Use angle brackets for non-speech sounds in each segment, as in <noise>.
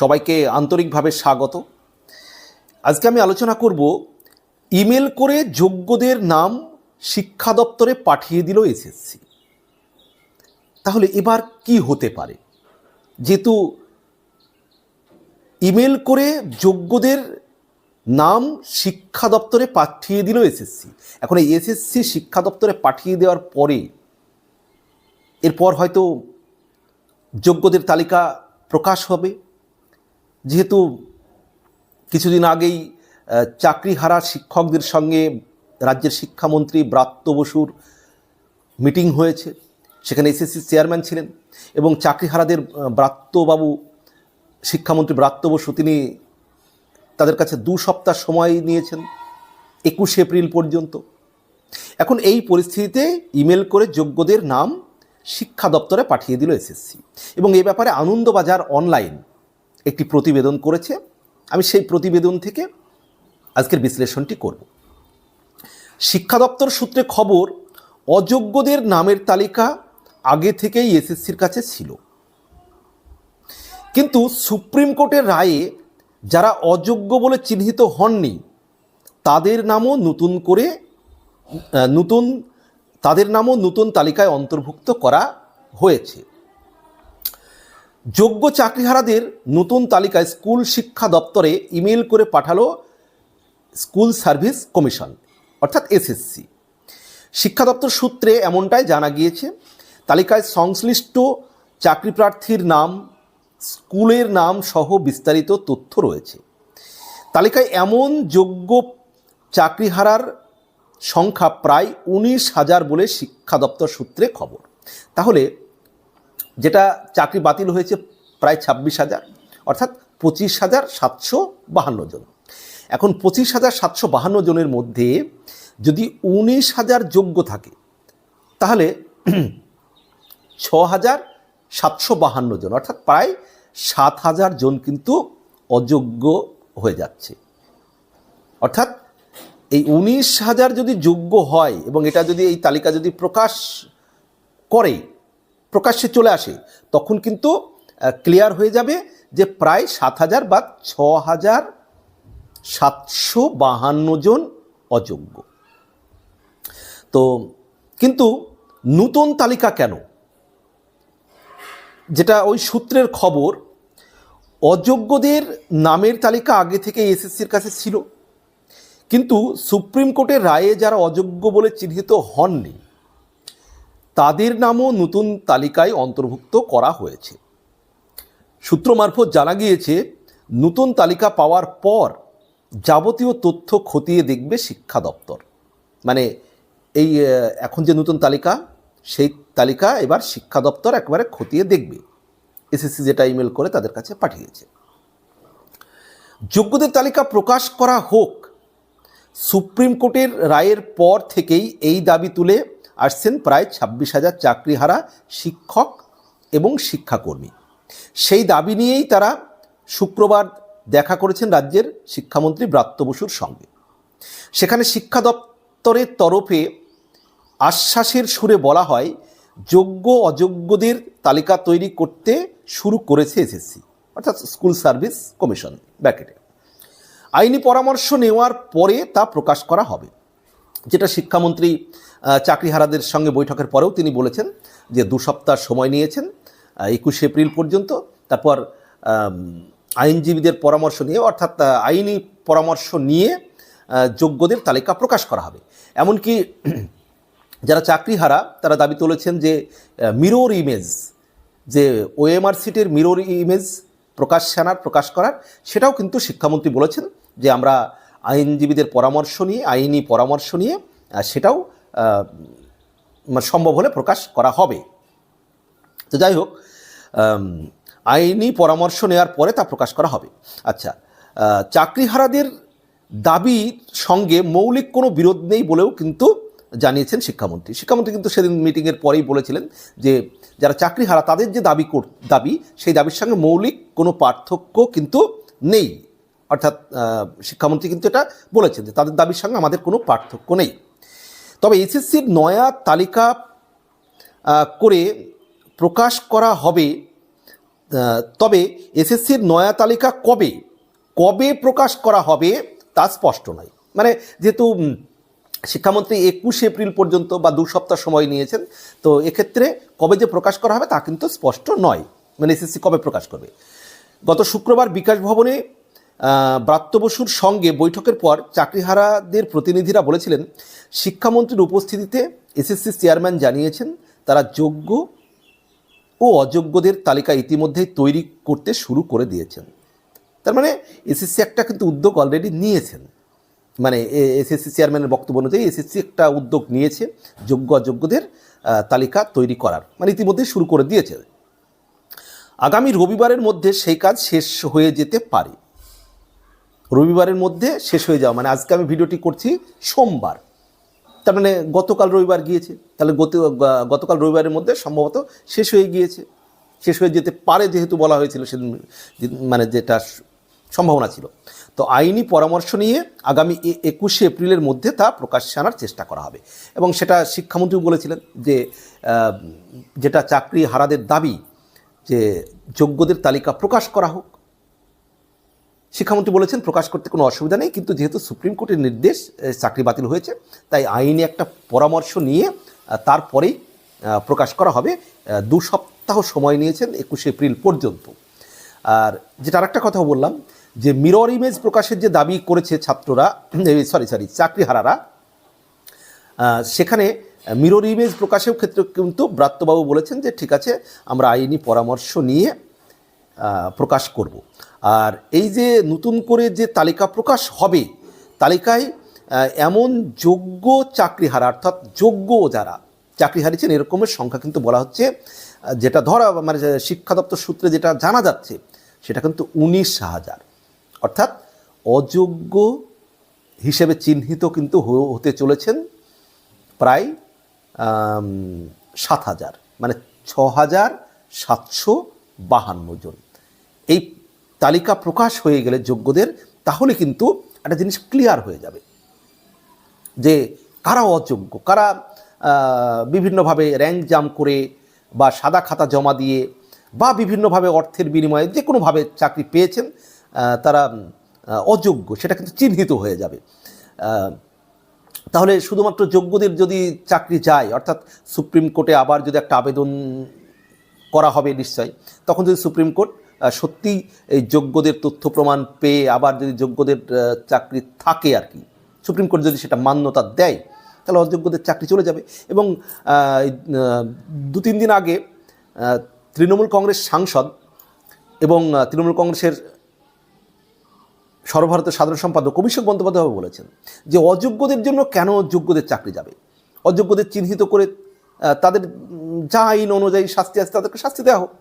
সবাইকে আন্তরিকভাবে স্বাগত। আজকে আমি আলোচনা করব ইমেল করে যোগ্যদের নাম শিক্ষা দপ্তরে পাঠিয়ে দিল এসএসসি। তাহলে এবার কি হতে পারে? যেহেতু ইমেল করে যোগ্যদের নাম শিক্ষা দপ্তরে পাঠিয়ে দিল এসএসসি। এখন এই এসএসসি শিক্ষা দপ্তরে পাঠিয়ে দেওয়ার পরে এরপর হয়তো যোগ্যদের তালিকা প্রকাশ হবে। যেহেতু কিছুদিন আগেই চাকরিহারা শিক্ষকদের সঙ্গে রাজ্যের শিক্ষামন্ত্রী ব্রাত্য বসুর মিটিং হয়েছে। সেখানে এসএসসি চেয়ারম্যান ছিলেন এবং চাকরিহারাদের ব্রাত্যবাবু, শিক্ষামন্ত্রী ব্রাত্য বসু, তিনি তাদের কাছে দু সপ্তাহ সময় নিয়েছেন, একুশে এপ্রিল পর্যন্ত। এখন এই পরিস্থিতিতে ইমেল করে যোগ্যদের নাম শিক্ষা দপ্তরে পাঠিয়ে দিল এসএসসি এবং এ ব্যাপারে আনন্দবাজার অনলাইন একটি প্রতিবেদন করেছে। আমি সেই প্রতিবেদন থেকে আজকের বিশ্লেষণটি করব। শিক্ষা দপ্তর সূত্রে খবর, অযোগ্যদের নামের তালিকা আগে থেকেই এসএসসির কাছে ছিল। কিন্তু সুপ্রিম কোর্টের রায়ে যারা অযোগ্য বলে চিহ্নিত হননি, তাদের নামও নতুন করে নতুন, তাদের নামও নতুন তালিকায় অন্তর্ভুক্ত করা হয়েছে। যোগ্য চাকরিহারাদের নতুন তালিকায় স্কুল শিক্ষা দপ্তরে ইমেল করে পাঠালো স্কুল সার্ভিস কমিশন, অর্থাৎ এসএসসি। শিক্ষা দপ্তর সূত্রে এমনটাই জানা গিয়েছে, তালিকায় সংশ্লিষ্ট চাকরি প্রার্থীর নাম, স্কুলের নাম সহ বিস্তারিত তথ্য রয়েছে। তালিকায় এমন যোগ্য চাকরিহারার সংখ্যা প্রায় উনিশ হাজার বলে শিক্ষা দপ্তর সূত্রে খবর। তাহলে যেটা চাকরি বাতিল হয়েছে প্রায় ছাব্বিশ হাজার, অর্থাৎ পঁচিশ হাজার সাতশো বাহান্ন জন। এখন পঁচিশ হাজার সাতশো বাহান্ন জনের মধ্যে যদি উনিশ হাজার যোগ্য থাকে, তাহলে <clears throat> ছ হাজার সাতশো বাহান্ন জন, অর্থাৎ প্রায় সাত হাজার জন কিন্তু অযোগ্য হয়ে যাচ্ছে। অর্থাৎ এই উনিশ হাজার যদি যোগ্য হয় এবং এটা যদি এই তালিকা যদি প্রকাশ করে প্রকাশ্যে চলে আসে, তখন কিন্তু ক্লিয়ার হয়ে যাবে যে প্রায় সাত হাজার বা ছ হাজার সাতশো বাহান্ন জন অযোগ্য। তো কিন্তু নূতন তালিকা কেন? যেটা ওই সূত্রের খবর, অযোগ্যদের নামের তালিকা আগে থেকে এসএসসির কাছে ছিল। কিন্তু সুপ্রিম কোর্টের রায়ে যারা অযোগ্য বলে চিহ্নিত হননি তাদের নামও নতুন তালিকায় অন্তর্ভুক্ত করা হয়েছে। সূত্র মারফত জানা গিয়েছে, নতুন তালিকা পাওয়ার পর যাবতীয় তথ্য খতিয়ে দেখবে শিক্ষা দপ্তর। মানে এই এখন যে নতুন তালিকা, সেই তালিকা এবার শিক্ষা দপ্তর একবারে খতিয়ে দেখবে। এসএসসি যেটা ইমেল করে তাদের কাছে পাঠিয়েছে। যোগ্যদের তালিকা প্রকাশ করা হোক, সুপ্রিম কোর্টের রায়ের পর থেকেই এই দাবি তুলে আসছেন প্রায় ছাব্বিশ হাজার চাকরিহারা শিক্ষক এবং শিক্ষাকর্মী। সেই দাবি নিয়েই তারা শুক্রবার দেখা করেছেন রাজ্যের শিক্ষামন্ত্রী ব্রাত্য বসুর সঙ্গে। সেখানে শিক্ষা দপ্তরের তরফে আশ্বাসের সুরে বলা হয়, যোগ্য অযোগ্যদের তালিকা তৈরি করতে শুরু করেছে এসএসসি। অর্থাৎ স্কুল সার্ভিস কমিশন ব্যাকেটে আইনি পরামর্শ নেওয়ার পরে তা প্রকাশ করা হবে। যেটা শিক্ষামন্ত্রী চাকরিহারাদের সঙ্গে বৈঠকের পরেও তিনি বলেছেন যে দু সপ্তাহ সময় নিয়েছেন একুশে এপ্রিল পর্যন্ত। তারপর আইনজীবীদের পরামর্শ নিয়ে, অর্থাৎ আইনি পরামর্শ নিয়ে যোগ্যদের তালিকা প্রকাশ করা হবে। এমনকি যারা চাকরিহারা, তারা দাবি তুলেছেন যে মিরর ইমেজ, যে ওএমআর সিটের মিরর ইমেজ প্রকাশ প্রকাশ করার, সেটাও কিন্তু শিক্ষামন্ত্রী বলেছেন যে আমরা আইনজীবীদের পরামর্শ নিয়ে, আইনি পরামর্শ নিয়ে সেটাও মানে সম্ভব হলে প্রকাশ করা হবে। তো যাই হোক আইনি পরামর্শ নেওয়ার পরে তা প্রকাশ করা হবে। আচ্ছা চাকরিহারাদের দাবির সঙ্গে মৌলিক কোনো বিরোধ নেই বলেও কিন্তু জানিয়েছেন শিক্ষামন্ত্রী। শিক্ষামন্ত্রী কিন্তু সেদিন মিটিংয়ের পরেই বলেছিলেন যে, যারা চাকরিহারা তাদের যে দাবি কর, দাবি, সেই দাবির সঙ্গে মৌলিক কোনো পার্থক্য কিন্তু নেই। অর্থাৎ শিক্ষামন্ত্রী কিন্তু এটা বলেছেন যে তাদের দাবির সঙ্গে আমাদের কোনো পার্থক্য নেই। তবে এসএসসির নয়া তালিকা করে প্রকাশ করা হবে তবে এসএসসির নয়া তালিকা কবে কবে প্রকাশ করা হবে তা স্পষ্ট নয়। মানে যেহেতু শিক্ষামন্ত্রী একুশে এপ্রিল পর্যন্ত বা দু সপ্তাহ সময় নিয়েছেন, তো এক্ষেত্রে কবে যে প্রকাশ করা হবে তা কিন্তু স্পষ্ট নয়। মানে এসএসসি কবে প্রকাশ করবে? গত শুক্রবার বিকাশ ভবনে ব্রাত্য বসুর সঙ্গে বৈঠকের পর চাকরিহারাদের প্রতিনিধিরা বলেছিলেন, শিক্ষামন্ত্রীর উপস্থিতিতে এসএসসি চেয়ারম্যান জানিয়েছেন, তারা যোগ্য ও অযোগ্যদের তালিকা ইতিমধ্যেই তৈরি করতে শুরু করে দিয়েছেন। তার মানে এসএসসি একটা কিন্তু উদ্যোগ অলরেডি নিয়েছেন। মানে এসএসসি চেয়ারম্যানের বক্তব্য অনুযায়ী এসএসসি একটা উদ্যোগ নিয়েছে, যোগ্য অযোগ্যদের তালিকা তৈরি করার। মানে ইতিমধ্যে শুরু করে দিয়েছে। আগামী রবিবারের মধ্যে সেই কাজ শেষ হয়ে যেতে পারে। রবিবারের মধ্যে শেষ হয়ে যাওয়া। মানে আজকে আমি ভিডিওটি করছি সোমবার। তার মানে গতকাল রবিবার গিয়েছে। তাহলে গত গতকাল রবিবারের মধ্যে সম্ভবত শেষ হয়ে গিয়েছে। শেষ হয়ে যেতে পারে যেহেতু বলা হয়েছিল সেদিন মানে যেটা সম্ভাবনা ছিল। তো আইনি পরামর্শ নিয়ে আগামী একুশে এপ্রিলের মধ্যে তা প্রকাশ্যে আনার চেষ্টা করা হবে। এবং সেটা শিক্ষামন্ত্রী বলেছিলেন যে যেটা চাকরি হারাদের দাবি, যে যোগ্যদের তালিকা প্রকাশ করা হোক শিক্ষামন্ত্রী বলেছেন প্রকাশ করতে কোনো অসুবিধা নেই, কিন্তু যেহেতু সুপ্রিম কোর্টের নির্দেশ চাকরি বাতিল হয়েছে, তাই আইনে একটা পরামর্শ নিয়ে তারপরেই প্রকাশ করা হবে। দু সপ্তাহ সময় নিয়েছেন একুশে এপ্রিল পর্যন্ত। আর যেটা আরেকটা কথা বললাম, যে মিরর ইমেজ প্রকাশের যে দাবি করেছে ছাত্ররা সরি সরি চাকরিহারারা সেখানে মিরর ইমেজ প্রকাশের ক্ষেত্রে কিন্তু ব্রাত্যবাবু বলেছেন যে, ঠিক আছে, আমরা আইনি পরামর্শ নিয়ে প্রকাশ করব। আর এই যে নতুন করে যে তালিকা প্রকাশ হবে, তালিকায় এমন যোগ্য চাকরিহারা, অর্থাৎ যোগ্য যারা চাকরি হারিয়েছেন, এরকমের সংখ্যা কিন্তু বলা হচ্ছে যেটা ধরা মানে শিক্ষা দপ্তর সূত্রে যেটা জানা যাচ্ছে, সেটা কিন্তু উনিশ হাজার। অর্থাৎ অযোগ্য হিসেবে চিহ্নিত কিন্তু হতে চলেছেন প্রায় সাত হাজার মানে ছ হাজার সাতশো বাহান্ন জন। এই তালিকা প্রকাশ হয়ে গেলে যোগ্যদের, তাহলে কিন্তু একটা জিনিস ক্লিয়ার হয়ে যাবে। যে কারা অযোগ্য, কারা বিভিন্নভাবে র্যাঙ্ক জাম করে বা সাদা খাতা জমা দিয়ে বা বিভিন্নভাবে অর্থের বিনিময়ে যে কোনোভাবে চাকরি পেয়েছেন তারা অযোগ্য, সেটা কিন্তু চিহ্নিত হয়ে যাবে। তাহলে শুধুমাত্র যোগ্যদের যদি চাকরি যায়, অর্থাৎ সুপ্রিম কোর্টে আবার যদি একটা আবেদন করা হবে নিশ্চয় তখন যদি সুপ্রিম কোর্ট সত্যি এই যোগ্যদের তথ্য প্রমাণ পেয়ে আবার যদি যোগ্যদের চাকরি থাকে আর কি, সুপ্রিম কোর্ট যদি সেটা মান্যতা দেয়, তাহলে অযোগ্যদের চাকরি চলে যাবে। এবং দু তিন দিন আগে তৃণমূল কংগ্রেস সাংসদ এবং তৃণমূল কংগ্রেসের সর্বভারতের সাধারণ সম্পাদক অভিষেক বন্দ্যোপাধ্যায় বলেছেন যে অযোগ্যদের জন্য কেন যোগ্যদের চাকরি যাবে? অযোগ্যদের চিহ্নিত করে তাদের যা আইন অনুযায়ী শাস্তি আছে তাদেরকে শাস্তি দেওয়া হোক।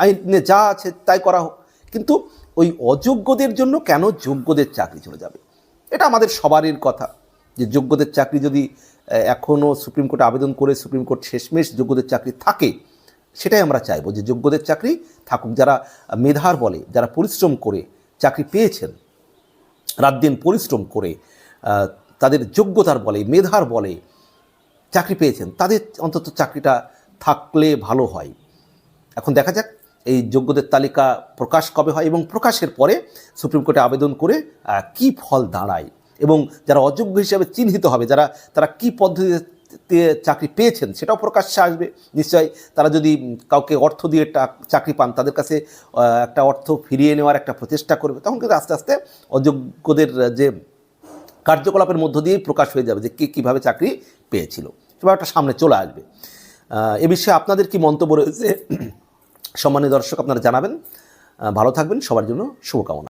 আইনে যা আছে তাই করা হোক। কিন্তু ওই অযোগ্যদের জন্য কেন যোগ্যদের চাকরি চলে যাবে? এটা আমাদের সবারই কথা যে যোগ্যদের চাকরি যদি এখনও সুপ্রিম কোর্টে আবেদন করে সুপ্রিম কোর্ট শেষমেশ যোগ্যদের চাকরি থাকে, সেটাই আমরা চাইব যে যোগ্যদের চাকরি থাকুক। যারা মেধার বলে, যারা পরিশ্রম করে চাকরি পেয়েছেন, রাত দিন পরিশ্রম করে তাদের যোগ্যতার বলে, মেধার বলে চাকরি পেয়েছেন, তাদের অন্তত চাকরিটা থাকলে ভালো হয়। এখন দেখা যাক এই যোগ্যদের তালিকা প্রকাশ কবে হয় এবং প্রকাশের পরে সুপ্রিম কোর্টে আবেদন করে কি ফল দাঁড়ায়? এবং যারা অযোগ্য হিসাবে চিহ্নিত হবে, যারা, তারা কি পদ্ধতিতে চাকরি পেয়েছেন সেটাও প্রকাশ্যে আসবে। নিশ্চয়ই তারা যদি কাউকে অর্থ দিয়ে চাকরি পান, তাদের কাছে একটা অর্থ ফিরিয়ে নেওয়ার একটা প্রচেষ্টা করবে, তখন কিন্তু আস্তে আস্তে অযোগ্যদের যে কার্যকলাপের মধ্য দিয়েই প্রকাশ হয়ে যাবে যে কে কীভাবে চাকরি পেয়েছিল। সেভাবে একটা সামনে চলে আসবে। এ বিষয়ে আপনাদের কি মন্তব্য রয়েছে? সম্মানীয় দর্শক আপনারা জানাবেন। ভালো থাকবেন সবার জন্য শুভকামনা।